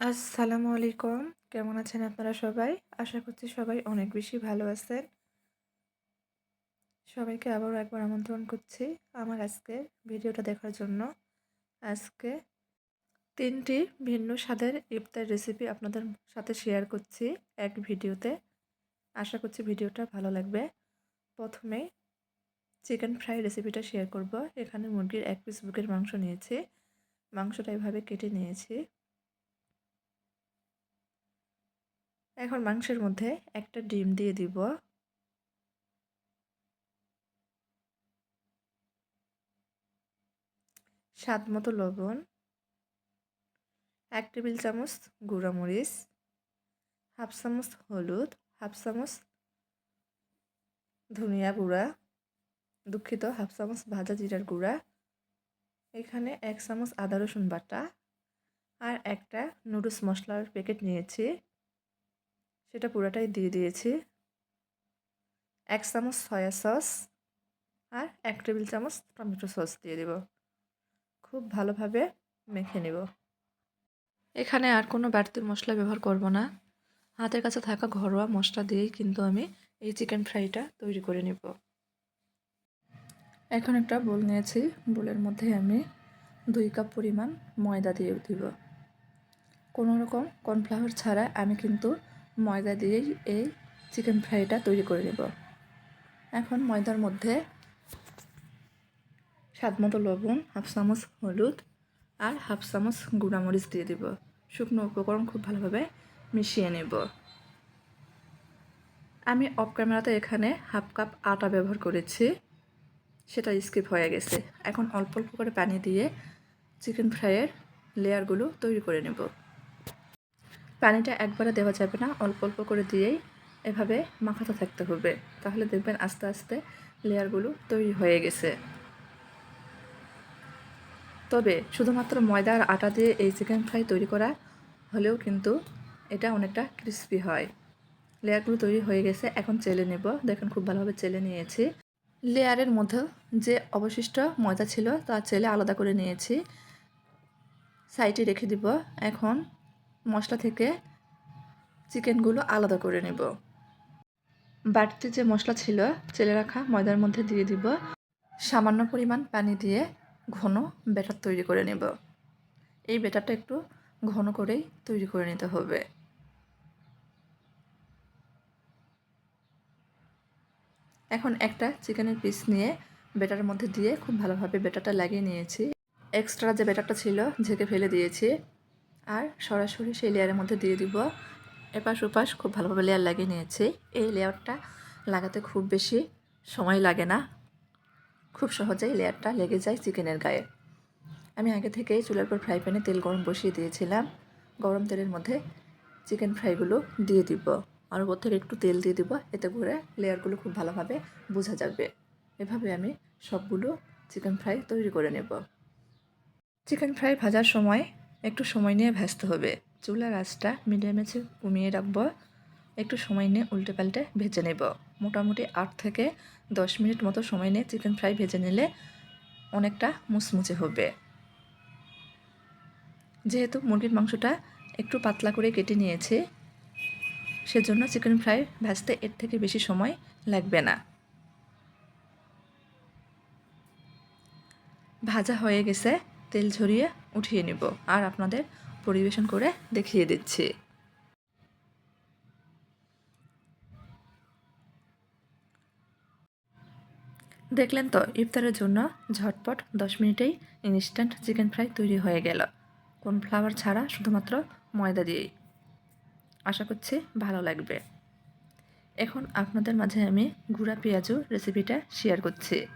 আসসালামু আলাইকুম। কেমন আছেন আপনারা সবাই? আশা করছি সবাই অনেক বেশি ভালো আছেন। সবাইকে আবারও একবার আমন্ত্রণ করছি আমার আজকে ভিডিওটা দেখার জন্য। আজকে তিনটি ভিন্ন স্বাদের ইফতার রেসিপি আপনাদের সাথে শেয়ার করছি এক ভিডিওতে। আশা করছি ভিডিওটা ভালো লাগবে। প্রথমে চিকেন ফ্রাই রেসিপিটা শেয়ার করব। এখানে মুরগির এক পিস বুকের মাংস নিয়েছি। মাংসটা এভাবে কেটে নিয়েছি। এখন মাংসের মধ্যে একটা ডিম দিয়ে দিব। স্বাদ মতো লবণ, এক টেবিল চামচ গুঁড়া মরিচ হাফ চামচ হলুদ, হাফ চামচ ধনিয়া গুঁড়া, দুঃখিত, হাফ চামচ ভাজা জিরার গুঁড়া, এখানে এক চামচ আদা রসুন বাটা আর একটা নুডলস মশলার প্যাকেট নিয়েছি। সেটা পুরোটাই দিয়ে দিয়েছি। এক চামচ সয়া সস আর এক টেবিল চামচ টমেটো সস দিয়ে দেব। খুব ভালোভাবে মেখে নেব। এখানে আর কোনো বাড়তি মশলা ব্যবহার করব না। হাতের কাছে থাকা ঘরোয়া মশলা দিয়েই কিন্তু আমি এই চিকেন ফ্রাইটা তৈরি করে নেব। এখন একটা বোল নিয়েছি। বোলের মধ্যে আমি দুই কাপ পরিমাণ ময়দা দিয়ে দিব। কোনো রকম কর্নফ্লাওয়ার ছাড়া আমি কিন্তু ময়দা দিয়েই এই চিকেন ফ্রাইটা তৈরি করে নেব। এখন ময়দার মধ্যে স্বাদ মতো লবণ, হাফ চামচ হলুদ আর হাফ চামচ গুঁড়ামরিচ দিয়ে দেব। শুকনো উপকরণ খুব ভালোভাবে মিশিয়ে নেব। আমি অফ ক্যামেরাতে এখানে হাফ কাপ আটা ব্যবহার করেছি। সেটা স্কিপ হয়ে গেছে। এখন অল্প অল্প করে পানি দিয়ে চিকেন ফ্রাইয়ের লেয়ারগুলো তৈরি করে নেব। পানিটা একবারে দেওয়া যাবে না। অল্প অল্প করে দিয়েই এভাবে মাখাতে থাকতে হবে। তাহলে দেখবেন আস্তে আস্তে লেয়ারগুলো তৈরি হয়ে গেছে। তবে শুধুমাত্র ময়দা আর আটা দিয়ে এই চিকেন ফ্রাই তৈরি করা হলেও কিন্তু এটা অনেকটা ক্রিস্পি হয়। লেয়ারগুলো তৈরি হয়ে গেছে, এখন চেলে নেব। দেখেন খুব ভালোভাবে চেলে নিয়েছি। লেয়ারের মধ্যে যে অবশিষ্ট ময়দা ছিল তা চেলে আলাদা করে নিয়েছি। সাইডে রেখে দিব। এখন মশলা থেকে চিকেনগুলো আলাদা করে নেব। বাড়িতে যে মশলা ছিল, চেলে রাখা ময়দার মধ্যে দিয়ে দিব। সামান্য পরিমাণ পানি দিয়ে ঘন ব্যাটার তৈরি করে নেব। এই ব্যাটারটা একটু ঘন করেই তৈরি করে নিতে হবে। এখন একটা চিকেনের পিস নিয়ে ব্যাটারের মধ্যে দিয়ে খুব ভালোভাবে ব্যাটারটা লাগিয়ে নিয়েছি। এক্সট্রা যে ব্যাটারটা ছিল, ঝেঁকে ফেলে দিয়েছি। আর সরাসরি সেই লেয়ারের মধ্যে দিয়ে দিব। এপাশ ওপাশ খুব ভালোভাবে লেয়ার লাগিয়ে নিয়েছি। এই লেয়ারটা লাগাতে খুব বেশি সময় লাগে না। খুব সহজেই লেয়ারটা লেগে যায় চিকেনের গায়ে। আমি আগে থেকেই চুলার পর ফ্রাই প্যানে তেল গরম বসিয়ে দিয়েছিলাম। গরম তেলের মধ্যে চিকেন ফ্রাইগুলো দিয়ে দিব। আর ওপর থেকে একটু তেল দিয়ে দিব। এতে করে লেয়ারগুলো খুব ভালোভাবে বোঝা যাবে। এভাবে আমি সবগুলো চিকেন ফ্রাই তৈরি করে নেব। চিকেন ফ্রাই ভাজার সময় একটু সময় নিয়ে ভাজতে হবে। চুলার আঁচটা মিডিয়ামে কমিয়ে রাখব। একটু সময় নিয়ে উল্টে পাল্টে ভেজে নেব। মোটামুটি আট থেকে দশ মিনিট মতো সময় নিয়ে চিকেন ফ্রাই ভেজে নিলে অনেকটা মুচমুচে হবে। যেহেতু মুরগির মাংসটা একটু পাতলা করে কেটে নিয়েছে, সেজন্য চিকেন ফ্রাই ভাজতে এর থেকে বেশি সময় লাগবে না। ভাজা হয়ে গেছে। তেল ঝরিয়ে উঠিয়ে নিব। আর আপনাদের পরিবেশন করে দেখিয়ে দিচ্ছি। দেখলেন তো, ইফতারের জন্য ঝটপট দশ মিনিটেই ইনস্ট্যান্ট চিকেন ফ্রাই তৈরি হয়ে গেল। কোন ফ্লাওয়ার ছাড়া শুধুমাত্র ময়দা দিয়েই। আশা করছি ভালো লাগবে। এখন আপনাদের মাঝে আমি গুঁড়া পেঁয়াজু রেসিপিটা শেয়ার করছি।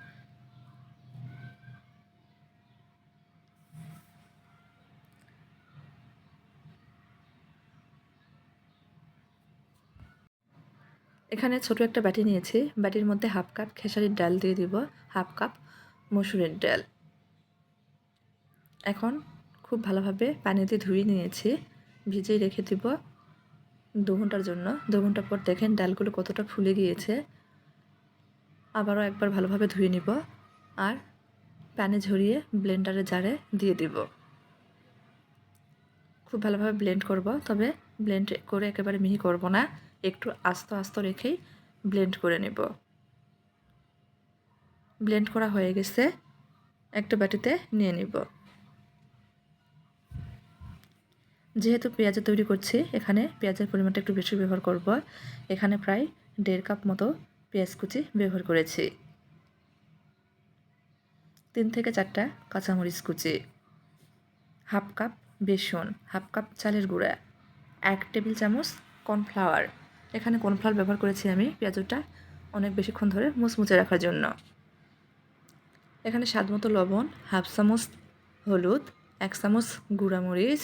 এখানে ছোট একটা বাটি নিয়েছি। বাটির মধ্যে হাফ কাপ খেসারির ডাল দিয়ে দিব, হাফ কাপ মসুরের ডাল। এখন খুব ভালোভাবে পানিতে ধুয়ে নিয়েছি ভিজেই রেখে দিব দু ঘণ্টার জন্য। দু ঘণ্টা পর দেখেন ডালগুলো কতটা ফুলে গিয়েছে। আবারও একবার ভালোভাবে ধুয়ে নিব আর প্যানে ঝরিয়ে ব্লেন্ডারে জারে দিয়ে দিব। খুব ভালোভাবে ব্লেন্ড করব, তবে ব্লেন্ড করে একেবারে মিহি করব না। একটু আস্ত আস্ত রেখেই ব্লেন্ড করে নেব। ব্লেন্ড করা হয়ে গেছে, একটা বাটিতে নিয়ে নিব। যেহেতু পেঁয়াজে তৈরি করছি, এখানে পেঁয়াজের পরিমাণটা একটু বেশি ব্যবহার করব। এখানে প্রায় দেড় কাপ মতো পেঁয়াজ কুচি ব্যবহার করেছি। তিন থেকে চারটা কাঁচামরিচ কুচি, হাফ কাপ বেসন, হাফ কাপ চালের গুঁড়া, এক টেবিল চামচ কর্নফ্লাওয়ার এখানে কর্নফ্লাওয়ার ব্যবহার করেছি আমি পেঁয়াজটা অনেক বেশিক্ষণ ধরে মুচমুচে রাখার জন্য। এখানে স্বাদ মতো লবণ, হাফ চামচ হলুদ, এক চামচ গুঁড়ামরিচ,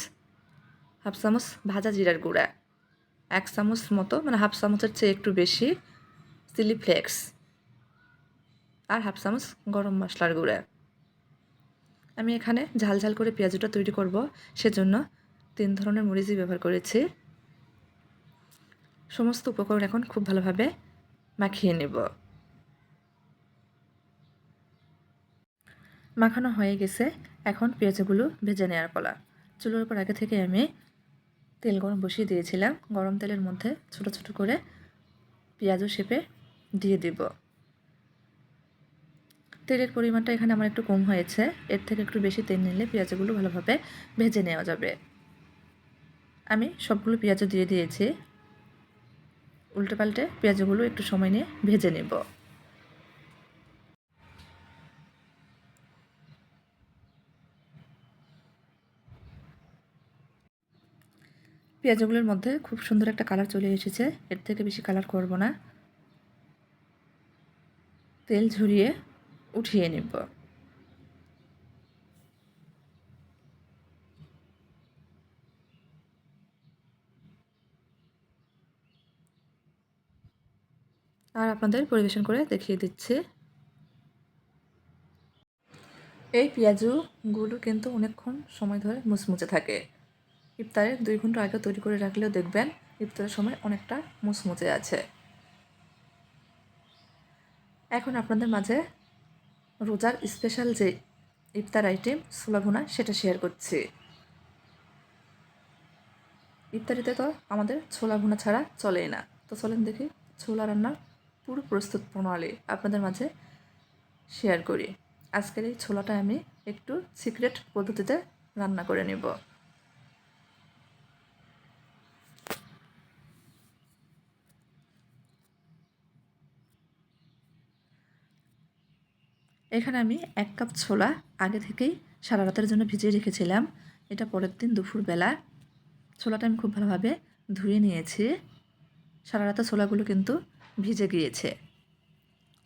হাফ চামচ ভাজা জিরার গুঁড়া, এক চামচ মতো মানে হাফ চামচের চেয়ে একটু বেশি চিলি ফ্লেক্স আর হাফ চামচ গরম মশলার গুঁড়া। আমি এখানে ঝাল ঝাল করে পেঁয়াজটা তৈরি করব, সেজন্য তিন ধরনের মরিচই ব্যবহার করেছি। সমস্ত উপকরণ এখন খুব ভালোভাবে মাখিয়ে নেব। মাখানো হয়ে গেছে। এখন পেঁয়াজগুলো ভেজে নেওয়ার পালা। চুলোর উপর আগে থেকে আমি তেল গরম বসিয়ে দিয়েছিলাম। গরম তেলের মধ্যে ছোট ছোট করে পেঁয়াজও শেপে দিয়ে দিব। তেলের পরিমাণটা এখানে আমার একটু কম হয়েছে। এর থেকে একটু বেশি তেল নিলে পেঁয়াজগুলো ভালোভাবে ভেজে নেওয়া যাবে। আমি সবগুলো পেঁয়াজও দিয়ে দিয়েছি। উল্টে পাল্টে পেঁয়াজগুলো একটু সময় নিয়ে ভেজে নেব। পেঁয়াজগুলোর মধ্যে খুব সুন্দর একটা কালার চলে এসেছে। এর থেকে বেশি কালার করব না। তেল ঝরিয়ে উঠিয়ে নেব। আর আপনাদের পরিবেশন করে দেখিয়ে দিচ্ছি। এই পেঁয়াজুগুলো কিন্তু অনেকক্ষণ সময় ধরে মুচমুচে থাকে। ইফতারের দুই ঘণ্টা আগে তৈরি করে রাখলেও দেখবেন ইফতারের সময় অনেকটা মুচমুচে আছে। এখন আপনাদের মাঝে রোজার স্পেশাল যে ইফতার আইটেম ছোলা ভুনা, সেটা শেয়ার করছি। ইফতারিতে তো আমাদের ছোলা ভুনা ছাড়া চলেই না। তো চলেন দেখি ছোলা রান্নার পুরো প্রস্তুত প্রণালী আপনাদের মাঝে শেয়ার করি। আজকের এই ছোলাটা আমি একটু সিক্রেট পদ্ধতিতে রান্না করে নেব। এখানে আমি এক কাপ ছোলা আগে থেকেই সারা রাতের জন্য ভিজিয়ে রেখেছিলাম। এটা পরের দিন দুপুরবেলা। ছোলাটা আমি খুব ভালোভাবে ধুয়ে নিয়েছি। সারা রাতে ছোলাগুলো কিন্তু ভিজে গিয়েছে।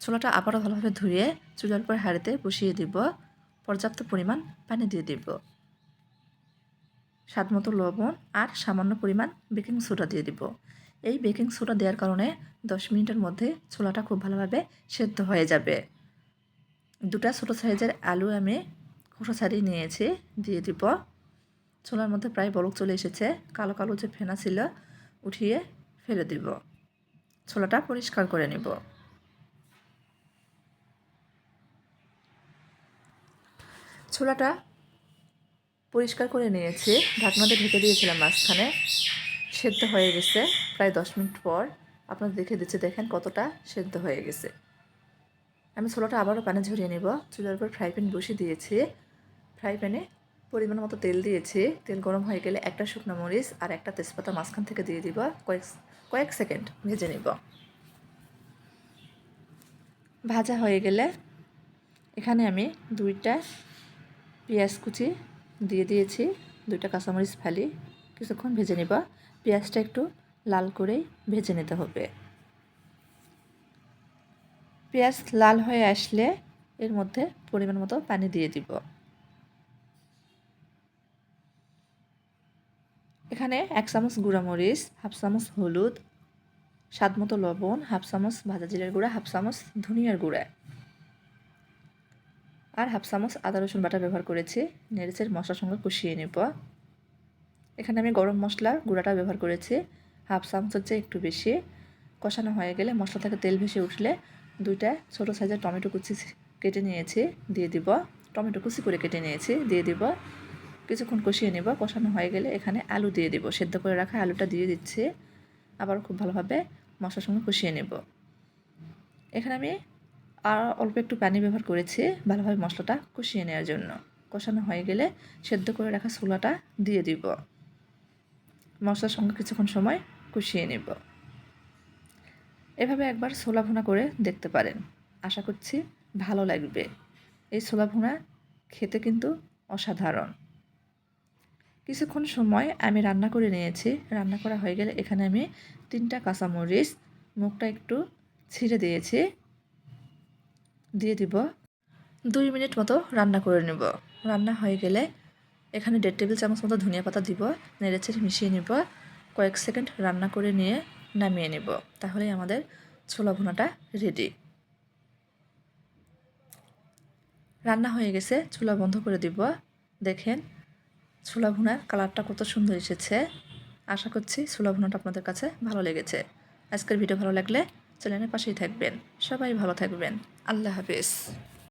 ছোলাটা আবারও ভালোভাবে ধুয়ে চুলার পর হাঁড়িতে বসিয়ে দিব। পর্যাপ্ত পরিমাণ পানি দিয়ে দিব। স্বাদ মতো লবণ আর সামান্য পরিমাণ বেকিং সোডা দিয়ে দিব। এই বেকিং সোডা দেওয়ার কারণে দশ মিনিটের মধ্যে ছোলাটা খুব ভালোভাবে সেদ্ধ হয়ে যাবে। দুটা ছোটো সাইজের আলু আমি খোসা ছাড়িয়ে নিয়েছি, দিয়ে দিব। ছোলার মধ্যে প্রায় বরফ চলে এসেছে। কালো কালো যে ফেনা ছিল, উঠিয়ে ফেলে দিব। ছোলাটা পরিষ্কার করে নেব। ছোলাটা পরিষ্কার করে নিয়েছি। ঢাকনাতে ঢেকে দিয়েছিলাম মাঝখানে। সেদ্ধ হয়ে গেছে। প্রায় দশ মিনিট পর আপনারা দেখে দিচ্ছে, দেখেন কতটা সেদ্ধ হয়ে গেছে। আমি ছোলাটা আবারও পানি ঝরিয়ে নেব। চুলার উপর ফ্রাই প্যান বসিয়ে দিয়েছি। ফ্রাই প্যানে পরিমাণ মতো তেল দিয়েছি। তেল গরম হয়ে গেলে একটা শুকনো মরিচ আর একটা তেজপাতা মাঝখান থেকে দিয়ে দিব কয়েক কয়েক সেকেন্ড ভেজে নিব। ভাজা হয়ে গেলে এখানে আমি দুইটা পেঁয়াজ কুচি দিয়ে দিয়েছি, দুইটা কাঁচামরিচ ফালি, কিছুক্ষণ ভেজে নিব। পেঁয়াজটা একটু লাল করেই ভেজে নিতে হবে। পেঁয়াজ লাল হয়ে আসলে এর মধ্যে পরিমাণ মতো পানি দিয়ে দিব। এখানে এক চামচ গুঁড়ামরিচ, হাফ চামচ হলুদ, স্বাদ মতো লবণ, হাফ চামচ ভাজা জিরার গুঁড়া, হাফ চামচ ধনিয়ার গুঁড়া। আর হাফ চামচ আদা রসুন বাটা ব্যবহার করেছি। নেড়েচের মশলার সঙ্গে কষিয়ে নেব। এখানে আমি গরম মশলা গুঁড়াটা ব্যবহার করেছি। হাফ চামচের চেয়ে একটু বেশি। কষানো হয়ে গেলে মশলা থেকে তেল ভেসে উঠলে দুইটা ছোট সাইজের টমেটো কুচি কেটে নিয়েছি, দিয়ে দিব। টমেটো কুচি করে কেটে নিয়েছি, দিয়ে দিব। কিছুক্ষণ কষিয়ে নেব। কষানো হয়ে গেলে এখানে আলু দিয়ে দিব। সেদ্ধ করে রাখা আলুটা দিয়ে দিচ্ছি। আবার খুব ভালোভাবে মশলার সঙ্গে কষিয়ে নেব। এখানে আমি আর অল্প একটু পানি ব্যবহার করেছি ভালোভাবে মশলাটা কষিয়ে নেওয়ার জন্য। কষানো হয়ে গেলে সেদ্ধ করে রাখা ছোলাটা দিয়ে দিব। মশলার সঙ্গে কিছুক্ষণ সময় কষিয়ে নেব। এভাবে একবার ছোলা ভুনা করে দেখতে পারেন। আশা করছি ভালো লাগবে। এই ছোলা ভুনা খেতে কিন্তু অসাধারণ। কিছুক্ষণ সময় আমি রান্না করে নিয়েছি। রান্না করা হয়ে গেলে এখানে আমি তিনটা কাঁচামরিচ, মুখটা একটু ছিঁড়ে দিয়েছি। দিয়ে দিব দুই মিনিট মতো রান্না করে নেব। রান্না হয়ে গেলে এখানে দেড় টেবিল চামচ মতো ধনিয়া পাতা দিব নেড়েচেড়ে মিশিয়ে নিব। কয়েক সেকেন্ড রান্না করে নিয়ে নামিয়ে নেব। তাহলেই আমাদের ছোলা ভুনাটা রেডি রান্না হয়ে গেছে, চুলা বন্ধ করে দিব। দেখেন ছোলা কালারটা কত সুন্দর এসেছে। আশা করছি ছোলা আপনাদের কাছে ভালো লেগেছে। আজকের ভিডিও ভালো লাগলে চ্যানেলের পাশেই থাকবেন। সবাই ভালো থাকবেন। আল্লাহ হাফিজ।